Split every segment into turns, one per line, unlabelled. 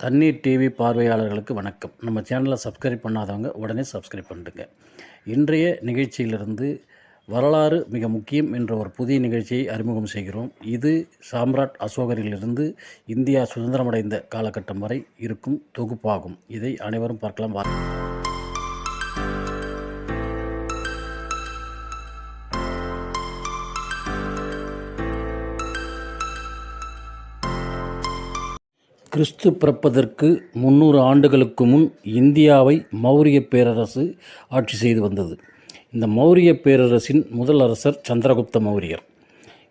தண்ணீர் டிவி பார்வையாளர்களுக்கு வணக்கம். நம்ம சேனலை சப்ஸ்கிரைப் பண்ணாதவங்க உடனே சப்ஸ்கிரைப் பண்ணிடுங்க. இன்றைய நிகழ்ச்சியிலிருந்து வரலாறு மிக முக்கியம் என்ற ஒரு புதிய நிகழ்ச்சியை அறிமுகம் செய்கிறோம். இது சாம்ராட் அசோகரிலிருந்து இந்தியா சுதந்திரமடைந்த காலகட்டம் வரை இருக்கும் தொகுப்பாகும். இதை அனைவரும் பார்க்கலாம். வாருங்கள் கிறிஸ்து பிறப்பதற்கு முந்நூறு ஆண்டுகளுக்கு முன் இந்தியாவை மௌரிய பேரரசு ஆட்சி செய்து வந்தது. இந்த மௌரிய பேரரசின் முதல் அரசர் சந்திரகுப்த மௌரியர்.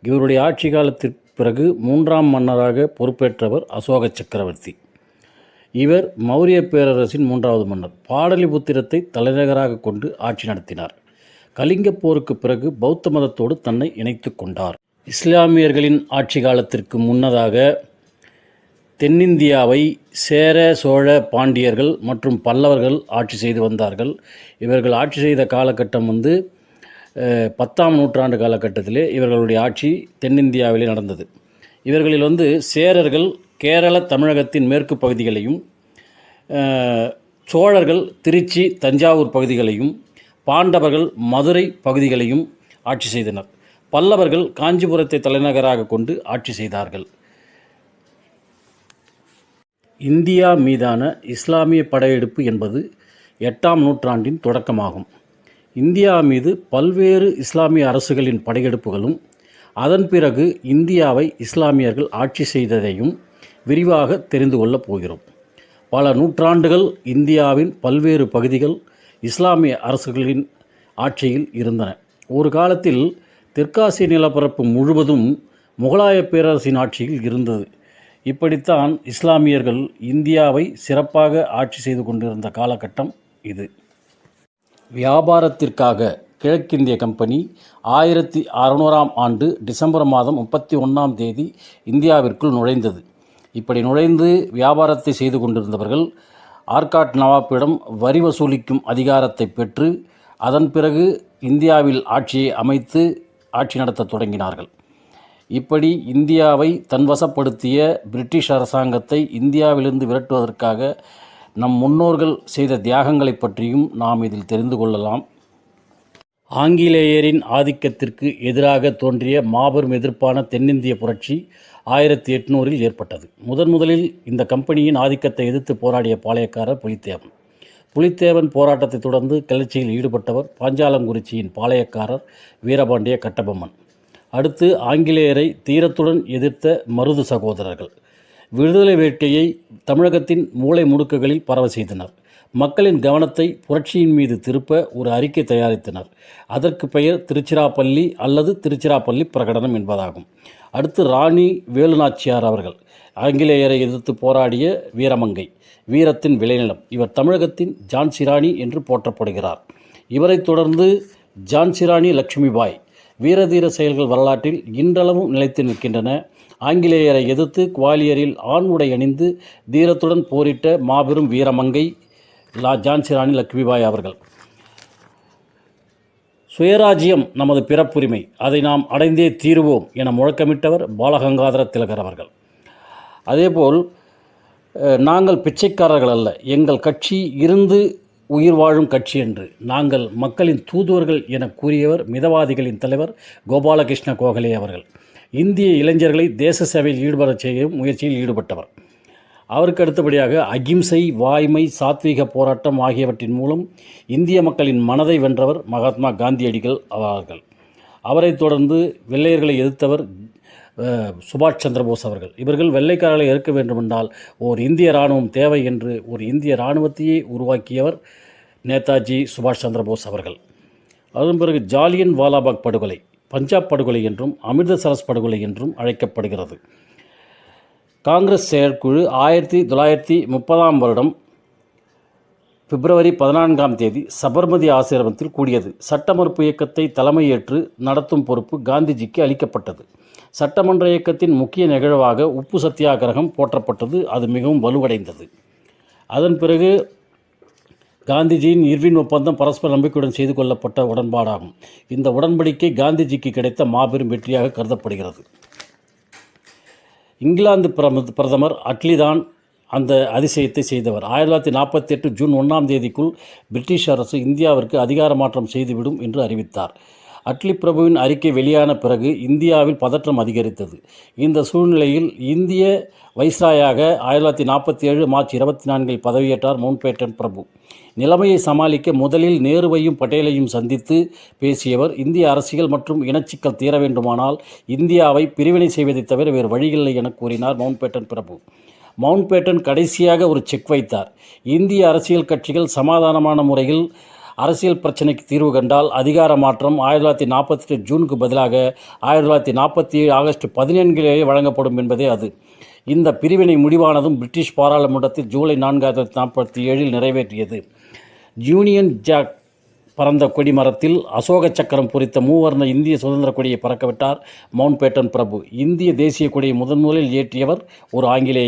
இவருடைய ஆட்சி காலத்திற்கு பிறகு மூன்றாம் மன்னராக பொறுப்பேற்றவர் அசோக சக்கரவர்த்தி. இவர் மௌரிய பேரரசின் மூன்றாவது மன்னர். பாடலிபுத்திரத்தை தலைநகராக கொண்டு ஆட்சி நடத்தினார். கலிங்கப் போருக்கு பிறகு பௌத்த மதத்தோடு தன்னை இணைத்து கொண்டார். இஸ்லாமியர்களின் ஆட்சி காலத்திற்கு முன்னதாக தென்னிந்தியாவை சேர சோழ பாண்டியர்கள் மற்றும் பல்லவர்கள் ஆட்சி செய்து வந்தார்கள். இவர்கள் ஆட்சி செய்த காலகட்டம் வந்து பத்தாம் நூற்றாண்டு காலகட்டத்திலே இவர்களுடைய ஆட்சி தென்னிந்தியாவிலே நடந்தது. இவர்களில் வந்து சேரர்கள் கேரள தமிழகத்தின் மேற்கு பகுதிகளையும் சோழர்கள் திருச்சி தஞ்சாவூர் பகுதிகளையும் பாண்டவர்கள் மதுரை பகுதிகளையும் ஆட்சி செய்தனர். பல்லவர்கள் காஞ்சிபுரத்தை தலைநகராக கொண்டு ஆட்சி செய்தார்கள். இந்தியா மீதான இஸ்லாமிய படையெடுப்பு என்பது எட்டாம் நூற்றாண்டின் தொடக்கமாகும். இந்தியா மீது பல்வேறு இஸ்லாமிய அரசுகளின் படையெடுப்புகளும் அதன் பிறகு இந்தியாவை இஸ்லாமியர்கள் ஆட்சி செய்ததையும் விரிவாக தெரிந்து கொள்ளப் போகிறோம். பல நூற்றாண்டுகள் இந்தியாவின் பல்வேறு பகுதிகள் இஸ்லாமிய அரசுகளின் ஆட்சியில் இருந்தன. ஒரு காலத்தில் தெற்காசிய நிலப்பரப்பு முழுவதும் முகலாய பேரரசின் ஆட்சியில் இருந்தது. இப்படித்தான் இஸ்லாமியர்கள் இந்தியாவை சிறப்பாக ஆட்சி செய்து கொண்டிருந்த காலகட்டம் இது. வியாபாரத்திற்காக கிழக்கிந்திய கம்பெனி ஆயிரத்தி அறுநூறாம் ஆண்டு டிசம்பர் மாதம் முப்பத்தி ஒன்றாம் தேதி இந்தியாவிற்குள் நுழைந்தது. இப்படி நுழைந்து வியாபாரத்தை செய்து கொண்டிருந்தவர்கள் ஆர்காட் நவாப்பிடம் வரி வசூலிக்கும் அதிகாரத்தை பெற்று அதன் பிறகு இந்தியாவில் ஆட்சியை அமைத்து ஆட்சி நடத்தத் தொடங்கினார்கள். இப்படி இந்தியாவை தன்வசப்படுத்திய பிரிட்டிஷ் அரசாங்கத்தை இந்தியாவிலிருந்து விரட்டுவதற்காக நம் முன்னோர்கள் செய்த தியாகங்களைப் பற்றியும் நாம் இதில் தெரிந்து கொள்ளலாம். ஆங்கிலேயரின் ஆதிக்கத்திற்கு எதிராக தோன்றிய மாபெரும் எதிர்ப்பான தென்னிந்திய புரட்சி ஆயிரத்தி எட்நூறில் ஏற்பட்டது. முதன் முதலில் இந்த கம்பெனியின் ஆதிக்கத்தை எதிர்த்து போராடிய பாளையக்காரர் புலித்தேவன். புலித்தேவன் போராட்டத்தை தொடர்ந்து கிளர்ச்சியில் ஈடுபட்டவர் பாஞ்சாலங்குறிச்சியின் பாளையக்காரர் வீரபாண்டிய கட்டபொம்மன். அடுத்து ஆங்கிலேயரை தீரத்துடன் எதிர்த்த மருது சகோதரர்கள். விடுதலை வேட்கையை தமிழகத்தின் மூளை முடுக்குகளில் பரவ செய்தனர். மக்களின் கவனத்தை புரட்சியின் மீது திருப்ப ஒரு அறிக்கை தயாரித்தனர். அதற்கு பெயர் திருச்சிராப்பள்ளி அல்லது திருச்சிராப்பள்ளி பிரகடனம் என்பதாகும். அடுத்து ராணி வேலுநாச்சியார் அவர்கள். ஆங்கிலேயரை எதிர்த்து போராடிய வீரமங்கை வீரத்தின் விளைநிலம். இவர் தமிழகத்தின் ஜான்சிராணி என்று போற்றப்படுகிறார். இவரைத் தொடர்ந்து ஜான்சிராணி லட்சுமிபாய் வீரதீர செயல்கள் வரலாற்றில் இன்றளவும் நிலைத்து நிற்கின்றன. ஆங்கிலேயரை எதிர்த்து குவாலியரில் ஆண் உடை அணிந்து தீரத்துடன் போரிட்ட மாபெரும் வீரமங்கை லா ஜான்சி ராணி லட்சுமிபாய் அவர்கள். சுயராஜ்யம் நமது பிறப்புரிமை. அதை நாம் அடைந்தே தீருவோம் என முழக்கமிட்டவர் பாலகங்காதர திலகர் அவர்கள். அதேபோல் நாங்கள் பிச்சைக்காரர்கள் அல்ல. எங்கள் கட்சி இருந்து உயிர் வாழும் கட்சி என்று. நாங்கள் மக்களின் தூதுவர்கள் என கூறியவர் மிதவாதிகளின் தலைவர் கோபாலகிருஷ்ண கோகலே அவர்கள். இந்திய இளைஞர்களை தேச சேவையில் ஈடுபடச் செய்யும் முயற்சியில் ஈடுபட்டவர். அவருக்கு அடுத்தபடியாக அகிம்சை வாய்மை சாத்வீக போராட்டம் ஆகியவற்றின் மூலம் இந்திய மக்களின் மனதை வென்றவர் மகாத்மா காந்தியடிகள் அவர்கள். அவரைத் தொடர்ந்து வெள்ளையர்களை எதிர்த்தவர் சுபாஷ் சந்திரபோஸ் அவர்கள். இவர்கள் வெள்ளைக்காரர்களை எதிர்க்க வேண்டுமென்றால் ஓர் இந்திய இராணுவம் தேவை என்று ஒரு இந்திய இராணுவத்தையே உருவாக்கியவர் நேதாஜி சுபாஷ் சந்திரபோஸ் அவர்கள். அதன் பிறகு ஜாலியன் வாலாபாக் படுகொலை பஞ்சாப் படுகொலை என்றும் அமிர்தசரஸ் படுகொலை என்றும் அழைக்கப்படுகிறது. காங்கிரஸ் செயற்குழு ஆயிரத்தி தொள்ளாயிரத்தி முப்பதாம் வருடம் பிப்ரவரி பதினான்காம் தேதி சபர்மதி ஆசிரமத்தில் கூடியது. சட்ட மறுப்பு இயக்கத்தை தலைமையேற்று நடத்தும் பொறுப்பு காந்திஜிக்கு அளிக்கப்பட்டது. சட்டமன்ற இயக்கத்தின் முக்கிய நிகழ்வாக உப்பு சத்தியாகிரகம் போற்றப்பட்டது. அது மிகவும் வலுவடைந்தது. அதன் பிறகு காந்திஜியின் இர்வின் ஒப்பந்தம் பரஸ்பர நம்பிக்கையுடன் செய்து கொள்ளப்பட்ட உடன்பாடாகும். இந்த உடன்படிக்கை காந்திஜிக்கு கிடைத்த மாபெரும் வெற்றியாக கருதப்படுகிறது. இங்கிலாந்து பிரம பிரதமர் அட்லிதான் அந்த அதிசயத்தை செய்தவர். ஆயிரத்தி தொள்ளாயிரத்தி நாற்பத்தி எட்டு ஜூன் ஒன்றாம் தேதிக்குள் பிரிட்டிஷ் அரசு இந்தியாவிற்கு அதிகார மாற்றம் செய்துவிடும் என்று அறிவித்தார். அட்லி பிரபுவின் அறிக்கை வெளியான பிறகு இந்தியாவில் பதற்றம் அதிகரித்தது. இந்த சூழ்நிலையில் இந்திய வைஸ்ராயாக ஆயிரத்தி தொள்ளாயிரத்தி நாற்பத்தி ஏழு மார்ச் இருபத்தி நான்கில் பதவியேற்றார் மவுண்ட்பேட்டன் பிரபு. நிலைமையை சமாளிக்க முதலில் நேருவையும் பட்டேலையும் சந்தித்து பேசியவர் இந்திய அரசியல் மற்றும் இனச்சிக்கல் தீர வேண்டுமானால் இந்தியாவை பிரிவினை செய்வதைத் தவிர வேறு வழியில்லை என கூறினார் மவுண்ட்பேட்டன் பிரபு. மவுண்ட்பேட்டன் கடைசியாக ஒரு செக் வைத்தார். இந்திய அரசியல் கட்சிகள் சமாதானமான முறையில் அரசியல் பிரச்சனைக்கு தீர்வு கண்டால் அதிகார மாற்றம் ஆயிரத்தி தொள்ளாயிரத்தி நாற்பத்தி எட்டு ஜூனுக்கு பதிலாக ஆயிரத்தி தொள்ளாயிரத்தி நாற்பத்தி ஏழு ஆகஸ்ட் பதினான்கிலேயே வழங்கப்படும் என்பதே அது. இந்த பிரிவினை முடிவானதும் பிரிட்டிஷ் பாராளுமன்றத்தில் ஜூலை நான்கு ஆயிரத்தி தொள்ளாயிரத்தி நாற்பத்தி ஏழில் நிறைவேற்றியது. யூனியன் ஜாக் பறந்த கொடிமரத்தில் அசோக சக்கரம் பொறித்த மூவர்ண இந்திய சுதந்திர கொடியை பறக்கவிட்டார் மவுண்ட் பேட்டன் பிரபு. இந்திய தேசிய கொடியை முதன்முதலில் ஏற்றியவர் ஒரு ஆங்கிலேய